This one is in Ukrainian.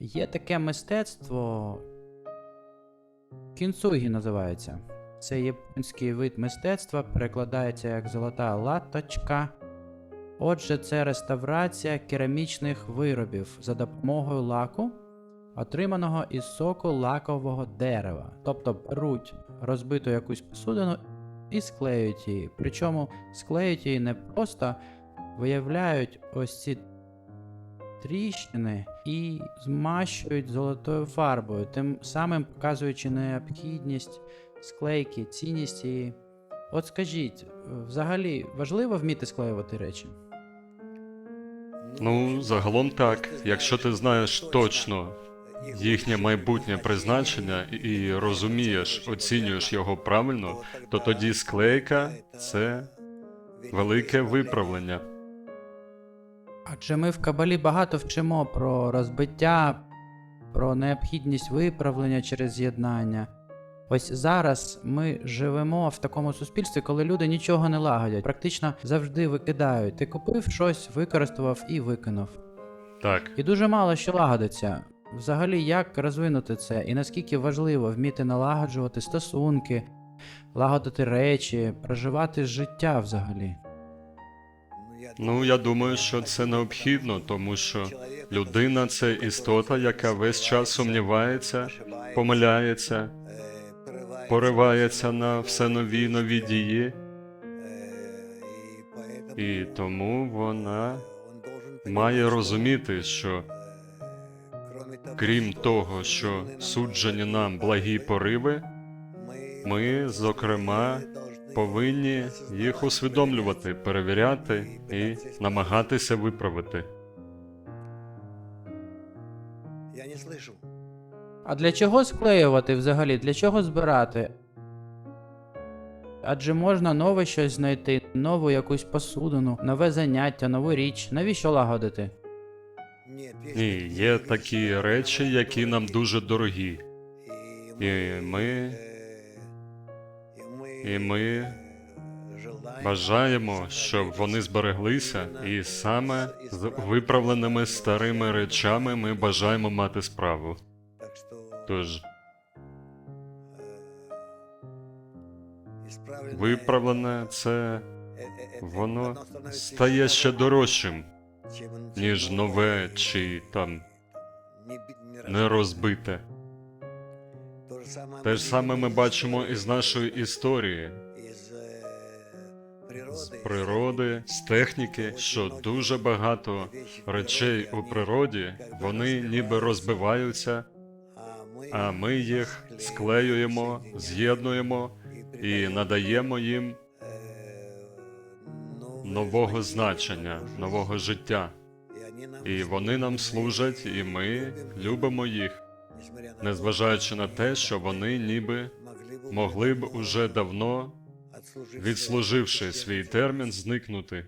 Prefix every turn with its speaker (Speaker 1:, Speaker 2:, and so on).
Speaker 1: Є таке мистецтво. Кінцугі називається. Це японський вид мистецтва, перекладається як золота латочка. Отже, це реставрація керамічних виробів за допомогою лаку, отриманого із соку лакового дерева. Тобто беруть розбиту якусь посудину і склеюють її. Причому склеюють її не просто виявляють ось ці тріщини і змащують золотою фарбою, тим самим показуючи необхідність склейки, цінність її. От скажіть, взагалі важливо вміти склеювати речі?
Speaker 2: Ну, загалом так. Якщо ти знаєш точно їхнє майбутнє призначення і розумієш, оцінюєш його правильно, то тоді склейка це велике виправлення.
Speaker 1: Адже ми в Кабалі багато вчимо про розбиття, про необхідність виправлення через з'єднання. Ось зараз ми живемо в такому суспільстві, коли люди нічого не лагодять, практично завжди викидають. Ти купив щось, використав і викинув.
Speaker 2: Так,
Speaker 1: І дуже мало що лагодиться. Взагалі, як розвинути це, і наскільки важливо вміти налагоджувати стосунки, лагодити речі, проживати життя взагалі.
Speaker 2: Ну я думаю, що це необхідно, тому що людина це істота, яка весь час сумнівається, помиляється, поривається на все нові нові дії, і тому вона має розуміти, що крім того, що суджені нам благі пориви, ми, зокрема, повинні їх усвідомлювати, перевіряти і намагатися виправити.
Speaker 3: Я не слышу.
Speaker 1: А для чого склеювати взагалі? Для чого збирати? Адже можна нове щось знайти, нову якусь посудину, нове заняття, нову річ. Навіщо лагодити?
Speaker 2: Ні, є такі речі, які нам дуже дорогі,
Speaker 3: І
Speaker 2: і ми, і ми бажаємо, щоб вони збереглися, і саме з виправленими старими речами ми бажаємо мати справу. Тож виправлене це воно стає ще дорожчим, ніж нове чи там
Speaker 3: не
Speaker 2: Те ж саме ми бачимо із нашої історії, з природи, з техніки, що дуже багато речей у природі вони ніби розбиваються, а ми їх склеюємо, з'єднуємо і надаємо їм нового значення, нового життя. І вони нам служать, і ми любимо їх, незважаючи на те, що вони ніби могли б уже давно, відслуживши свій термін, зникнути.